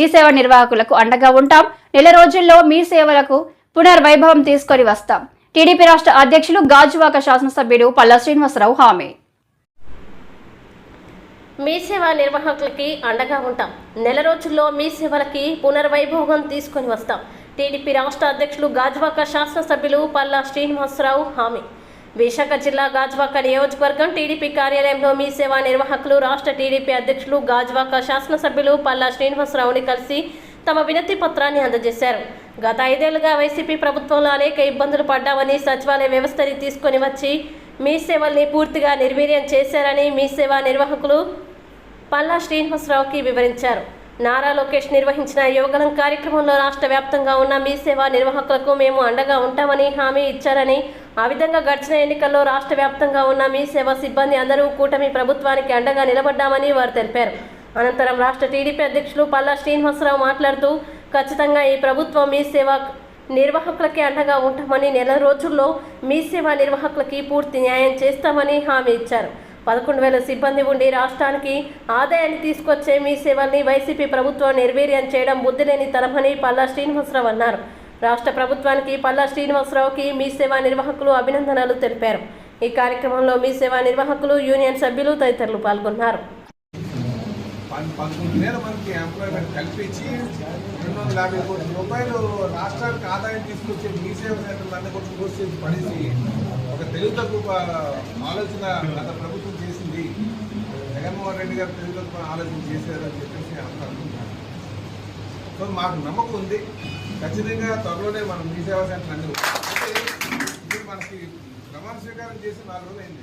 మీ సేవ నిర్వాహకులకు అండగా ఉంటాం. నెల రోజుల్లో మీ సేవలకు పునర్వైభవం తీసుకొని వస్తాం. టీడీపీ రాష్ట్ర అధ్యక్షులు గాజువాక శాసనసభ్యుడు పల్లా శ్రీనివాసరావు హామీ. మీ సేవ నిర్వాహకులకి అండగా ఉంటాం. నెల రోజుల్లో మీ సేవలకి పునర్వైభవం తీసుకొని వస్తాం. టీడీపీ రాష్ట్ర అధ్యక్షులు గాజువాక శాసనసభ్యులు పల్లా శ్రీనివాసరావు హామీ. విశాఖ జిల్లా గాజ్వాక నియోజకవర్గం టీడీపీ కార్యాలయంలో మీ సేవా నిర్వాహకులు రాష్ట్ర టీడీపీ అధ్యక్షులు గాజ్వాక శాసనసభ్యులు పల్లా శ్రీనివాసరావుని కలిసి తమ వినతి పత్రాన్ని అందజేశారు. గత ఐదేళ్ళుగా వైసీపీ ప్రభుత్వంలో అనేక ఇబ్బందులు పడ్డామని సచివాలయ వ్యవస్థని తీసుకొని వచ్చి మీ సేవల్ని పూర్తిగా నిర్వీర్యం చేశారని మీ సేవా నిర్వాహకులు పల్లా శ్రీనివాసరావుకి వివరించారు. నారా లోకేష్ నిర్వహించిన యువగలం కార్యక్రమంలో రాష్ట్ర వ్యాప్తంగా ఉన్న మీ సేవా నిర్వాహకులకు మేము అండగా ఉంటామని హామీ ఇచ్చారని ఆ విధంగా గడిచిన ఎన్నికల్లో రాష్ట్ర వ్యాప్తంగా ఉన్న మీ సేవా సిబ్బంది అందరూ కూటమి ప్రభుత్వానికి అండగా నిలబడ్డామని వారు తెలిపారు. అనంతరం రాష్ట్ర టీడీపీ అధ్యక్షులు పల్లా శ్రీనివాసరావు మాట్లాడుతూ ఖచ్చితంగా ఈ ప్రభుత్వం మీ సేవా నిర్వాహకులకి అండగా ఉంటామని నెల రోజుల్లో మీ సేవా నిర్వాహకులకి పూర్తి న్యాయం చేస్తామని హామీ ఇచ్చారు. పదకొండు వేల సిబ్బంది ఉండి రాష్ట్రానికి ఆదాయాన్ని తీసుకొచ్చే మీ సేవల్ని వైసీపీ ప్రభుత్వం నిర్వీర్యం చేయడం బుద్ధిలేని తరమని పల్లా శ్రీనివాసరావు అన్నారు. రాష్ట్ర ప్రభుత్వానికి పల్లా శ్రీనివాసరావుకి మీ సేవా నిర్వాహకులు అభినందనలు తెలిపారు. ఈ కార్యక్రమంలో మీ సేవా నిర్వాహకులు యూనియన్ సభ్యులు తదితరులు పాల్గొన్నారు. పంతొమ్మిది వేల మందికి ఎంప్లాయ్మెంట్ కల్పించి రెండు వందల యాభై కోట్ల రూపాయలు రాష్ట్రానికి ఆదాయం తీసుకొచ్చే మీ సేవ నేతలందరూ కూడా పడేసి ఒక తెలుగు తక్కువ ఆలోచన గత ప్రభుత్వం చేసింది. జగన్మోహన్ రెడ్డి గారు తెలుగు తక్కువ ఆలోచన చేశారని చెప్పేసి అందరూ అనుకుంటున్నారు సో మాకు నమ్మకం ఉంది. ఖచ్చితంగా త్వరలోనే మనం మీ సేవా సెంటర్ అందరూ ఇది మనకి ప్రమాణ స్వీకారం చేసి నాలుగు రోజులు అయింది.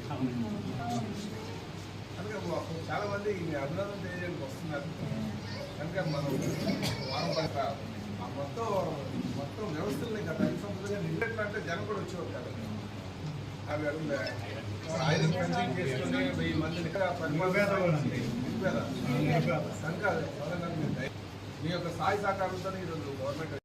కనుక చాలా మంది ఈ అభినందన తెలియడానికి వస్తున్నారు. కనుక మనం వారం పడక ఆ మొత్తం మొత్తం వ్యవస్థల్ని గత ఐదు సంవత్సరాలుగా నిన్నట్లు జనం కూడా వచ్చేవారు కదా. అవి అడుగుదా ఆయన పెన్షన్ చేసుకుని వెయ్యి మందిని మీ యొక్క సాయి సహకారంతో ఈరోజు గవర్నమెంట్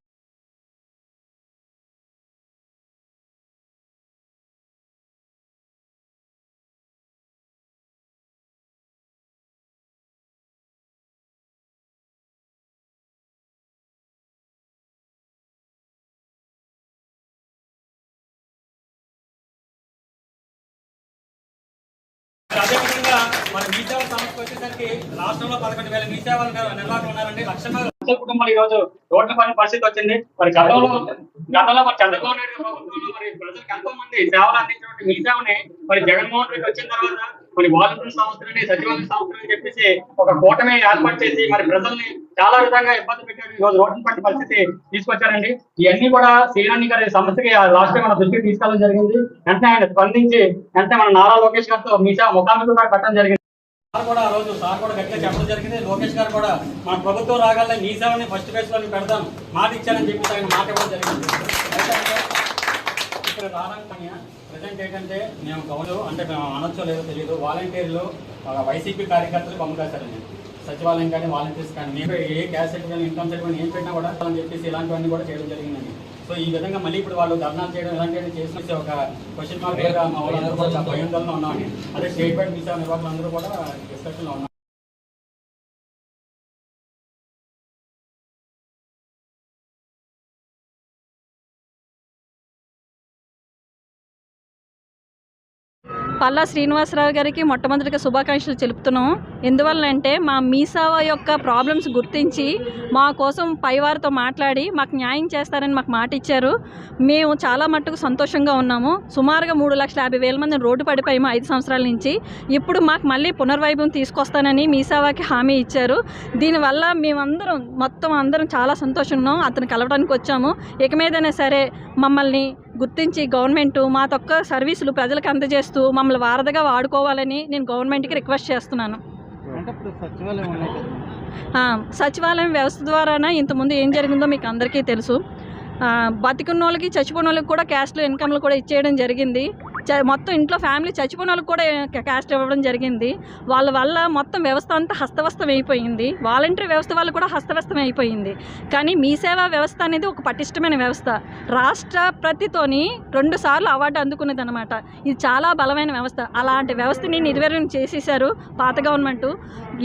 అదేవిధంగా మన మీ సేవల సంస్థకు వచ్చేసరికి రాష్ట్రంలో పదకొండు వేల మీ సేవలు నిర్వాహకులు ఉన్నారండి. లక్షన్నర లక్షల కుటుంబాలు ఈ రోజు రోడ్ల పని పరిస్థితి వచ్చింది. మరి గతంలో గతంలో మరి చంద్రబాబు నాయుడు ప్రభుత్వంలో మరి ప్రజలకు ఎంతో మంది సేవలు అందించినటువంటి మీ సేవని మరి జగన్మోహన్ రెడ్డి వచ్చిన తర్వాత మరి వాలంటీర్ సంస్థలని సచివాలయ సంస్థలని చెప్పేసి ఒక కూటమి ఏర్పాటు చేసి మరి ప్రజల్ని చాలా విధంగా ఇబ్బంది పెట్టారు. ఈ రోజు రోడ్డు పట్టిన పరిస్థితి తీసుకొచ్చారండి. ఇవన్నీ కూడా శ్రీరాణి గారి సమస్యకి ఆ రాష్ట్రం మన దృష్టికి తీసుకెళ్ళడం జరిగింది. వెంటనే ఆయన స్పందించి వెంటనే మన నారా లోకేష్ గారితో మీ సేవ ముఖాముఖి కూడా పెట్టడం జరిగింది. సార్ కూడా ఆ రోజు సార్ కూడా గట్టిగా చెప్పడం జరిగింది. లోకేష్ గారు కూడా మన ప్రభుత్వం రాగానే మీ సేవని ఫస్ట్ ఫేజ్లో పెడతాను మాట ఇచ్చానని చెప్పి ఆయన మాట ఇవ్వడం జరిగింది. ఇక్కడ రావడానికి ప్రజెంట్ ఏంటంటే మేము గౌరవ అంటే మేము అనొచ్చో లేదో తెలియదు వాలంటీర్లు వైసీపీ కార్యకర్తలు పంపుతారండి సచివాలయం కానీ వాలంటీర్స్ కానీ మేము ఏ క్యాష్ సర్టిఫికేట్ ఇన్కమ్ సర్టిఫికేట్ ఏం పెట్టినా కూడా అని చెప్పేసి ఇలాంటివన్నీ కూడా చేయడం జరిగిందండి. సో ఈ విధంగా మళ్ళీ ఇప్పుడు వాళ్ళు ధర్నాలు చేయడం ఇలాంటివన్నీ చేసిన ఒక క్వశ్చన్ మార్క్ మీద మా వాళ్ళందరూ కూడా చాలా ఉన్నామని అదే స్టేట్ బ్యాంక్ మిస్ నిర్వాహకులు అందరూ కూడా డిస్కషన్లో ఉన్నారు. పల్లా శ్రీనివాసరావు గారికి మొట్టమొదటిగా శుభాకాంక్షలు తెలుపుతున్నాం ఎందువల్లంటే మా మీసావా యొక్క ప్రాబ్లమ్స్ గుర్తించి మా కోసం పైవారితో మాట్లాడి మాకు న్యాయం చేస్తారని మాకు మాట ఇచ్చారు మేము చాలా మట్టుకు సంతోషంగా ఉన్నాము. సుమారుగా మూడు లక్షల యాభై వేల మంది రోడ్డు పడిపోయాము ఐదు సంవత్సరాల నుంచి ఇప్పుడు మాకు మళ్ళీ పునర్వైభవం తీసుకొస్తానని మీసావాకి హామీ ఇచ్చారు. దీనివల్ల మేమందరం మొత్తం అందరం చాలా సంతోషంగా అతను కలవడానికి వచ్చాము. ఇక మీదైనా సరే మమ్మల్ని గుర్తించి గవర్నమెంట్ మా తొక్క సర్వీసులు ప్రజలకు అందజేస్తూ మమ్మల్ని వారధిగా వాడుకోవాలని నేను గవర్నమెంట్కి రిక్వెస్ట్ చేస్తున్నాను. సచివాలయం వ్యవస్థ ద్వారానే ఇంతకుముందు ఏం జరిగిందో మీకు అందరికీ తెలుసు. బతికున్న వాళ్ళకి చచ్చిపోయిన వాళ్ళకి కూడా క్యాస్ట్లు ఇన్కమ్లు కూడా ఇచ్చేయడం జరిగింది. మొత్తం ఇంట్లో ఫ్యామిలీ చచ్చిపోయిన వాళ్ళకి కూడా క్యాస్ట్ ఇవ్వడం జరిగింది. వాళ్ళ వల్ల మొత్తం వ్యవస్థ అంతా హస్తవస్తం అయిపోయింది. వాలంటరీ వ్యవస్థ వాళ్ళు కూడా హస్తవ్యస్తం అయిపోయింది. కానీ మీ సేవా వ్యవస్థ అనేది ఒక పటిష్టమైన వ్యవస్థ. రాష్ట్రపతితోని రెండు సార్లు అవార్డు అందుకున్నది అనమాట ఇది చాలా బలమైన వ్యవస్థ. అలాంటి వ్యవస్థని నిర్వీర్యం చేసేసారు పాత గవర్నమెంట్.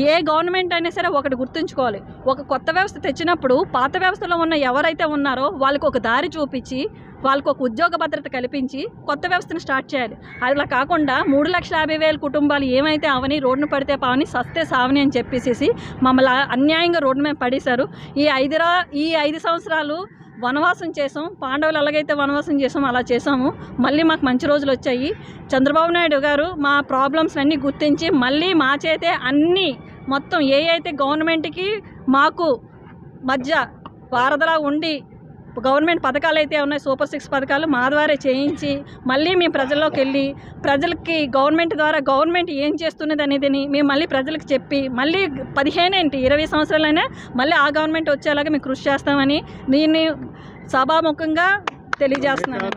ఏ గవర్నమెంట్ అయినా సరే ఒకటి గుర్తుంచుకోవాలి. ఒక కొత్త వ్యవస్థ తెచ్చినప్పుడు పాత వ్యవస్థలో ఉన్న ఎవరైతే ఉన్నారో వాళ్ళకి ఒక దారి చూపించి వాళ్ళకు ఒక ఉద్యోగ భద్రత కల్పించి కొత్త వ్యవస్థను స్టార్ట్ చేయాలి. అలా కాకుండా మూడు లక్షల యాభై వేల కుటుంబాలు ఏమైతే అవని రోడ్డును పడితే పావని సస్తే సావని అని చెప్పేసి మమ్మల్ని అన్యాయంగా రోడ్డు మీద పడేశారు. ఈ ఐదురా ఈ ఐదు సంవత్సరాలు వనవాసం చేసాం. పాండవులు ఎలాగైతే వనవాసం చేసాం అలా చేసాము. మళ్ళీ మాకు మంచి రోజులు వచ్చాయి. చంద్రబాబు నాయుడు గారు మా ప్రాబ్లమ్స్ అన్నీ గుర్తించి మళ్ళీ మా చేతే అన్నీ మొత్తం ఏ అయితే గవర్నమెంట్కి మాకు మధ్య వారధలా ఉండి గవర్నమెంట్ పథకాలు అయితే ఉన్నాయి సూపర్ సిక్స్ పథకాలు మా ద్వారా చేయించి మళ్ళీ మేము ప్రజల్లోకి వెళ్ళి ప్రజలకి గవర్నమెంట్ ద్వారా గవర్నమెంట్ ఏం చేస్తున్నది అనేది మేము మళ్ళీ ప్రజలకు చెప్పి మళ్ళీ పదిహేను ఏంటి ఇరవై సంవత్సరాలైనా మళ్ళీ ఆ గవర్నమెంట్ వచ్చేలాగా మేము కృషి చేస్తామని దీన్ని సభాముఖంగా తెలియజేస్తున్నాను.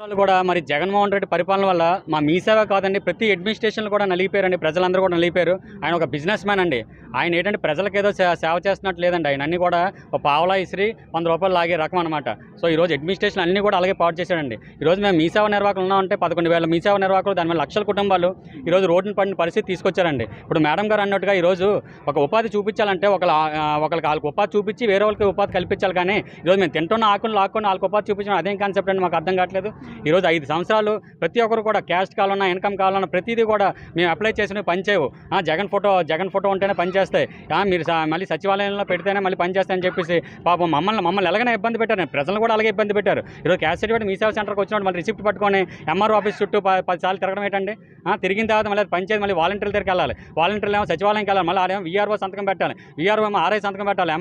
వాళ్ళు కూడా మరి జగన్మోహన్ రెడ్డి పరిపాలన వల్ల మా మీ సేవ కాదండి ప్రతి అడ్మినిస్ట్రేషన్లు కూడా నలిగిపోయారండి ప్రజలందరూ కూడా నలిగిపోయారు. ఆయన ఒక బిజినెస్ మ్యాన్ అండి. ఆయన ఏంటంటే ప్రజలకు ఏదో సే- సేవ చేస్తున్నట్టు లేదండి. ఆయన అన్ని కూడా ఒక పావలా ఇసిరి వంద రూపాయలు లాగే రకం అనమాట సో ఈ రోజు అడ్మినిస్ట్రేషన్ అన్ని కూడా అలాగే పాటు చేశాడండి. ఈ రోజు మేము మీ సేవ నిర్వాహకులు ఉన్నామంటే పదకొండు వేల మీ సేవ నిర్వాహకులు దాని మీద లక్షల కుటుంబాలు ఈ రోజు రోడ్డున పడిన పరిస్థితి తీసుకొచ్చారండి. ఇప్పుడు మేడం గారు అన్నట్టుగా ఈ రోజు ఒక ఉపాధి చూపించాలంటే ఒకళ్ళ ఆ, ఒకళ్ళకి వాళ్ళకి ఉపాధి చూపించి వేరే వాళ్ళకి ఉపాధి కల్పించాలి కానీ ఈరోజు మేము తింటున్న ఆకులు లాక్కొని వాళ్ళకి ఉపాధి చూపించడం అదేం కాన్సెప్ట్ అని మాకు అర్థం కావట్లేదు. ఈరోజు ఐదు సంవత్సరాలు ప్రతి ఒక్కరు కూడా క్యాస్ట్ కావాలన్నా ఇన్కమ్ కావాలన్నా ప్రతిదీ కూడా మేము అప్లై చేసినవి పనిచేయవు. ఆ, జగన్ ఫోటో జగన్ ఫోటో ఉంటేనే పనిచేస్తాయి. మీరు మళ్ళీ సచివాలయంలో పెడితేనే మళ్ళీ పనిచేస్తాయని చెప్పేసి పాపం మమ్మల్ని మమ్మల్ని ఎలాగైనా ఇబ్బంది పెట్టారు. ప్రజలు కూడా అలాగే ఇబ్బంది పెట్టారు. ఈరోజు క్యాస్ట్ సర్టిఫికేట్ మీ సేవ సెంటర్కి వచ్చినప్పుడు మళ్ళీ రిసిప్ట్ పట్టుకొని ఎంఆర్ఓ ఆఫీస్ చుట్టూ పదిసార్లు పది తిరగడం ఏంటండి? ఆ, తిరిగిన తర్వాత మళ్ళీ అది మళ్ళీ వాలంటీర్ల దగ్గరికి వెళ్ళాలి. వాలంటీర్లు ఏమో సచివాలయంకి వెళ్ళాలి. మళ్ళీ ఆడేమో వీఆర్ఓ సంతకం పెట్టాలి. వీఆర్ఓ ఏమో ఆర్ఐ సంతకం పెట్టాలి.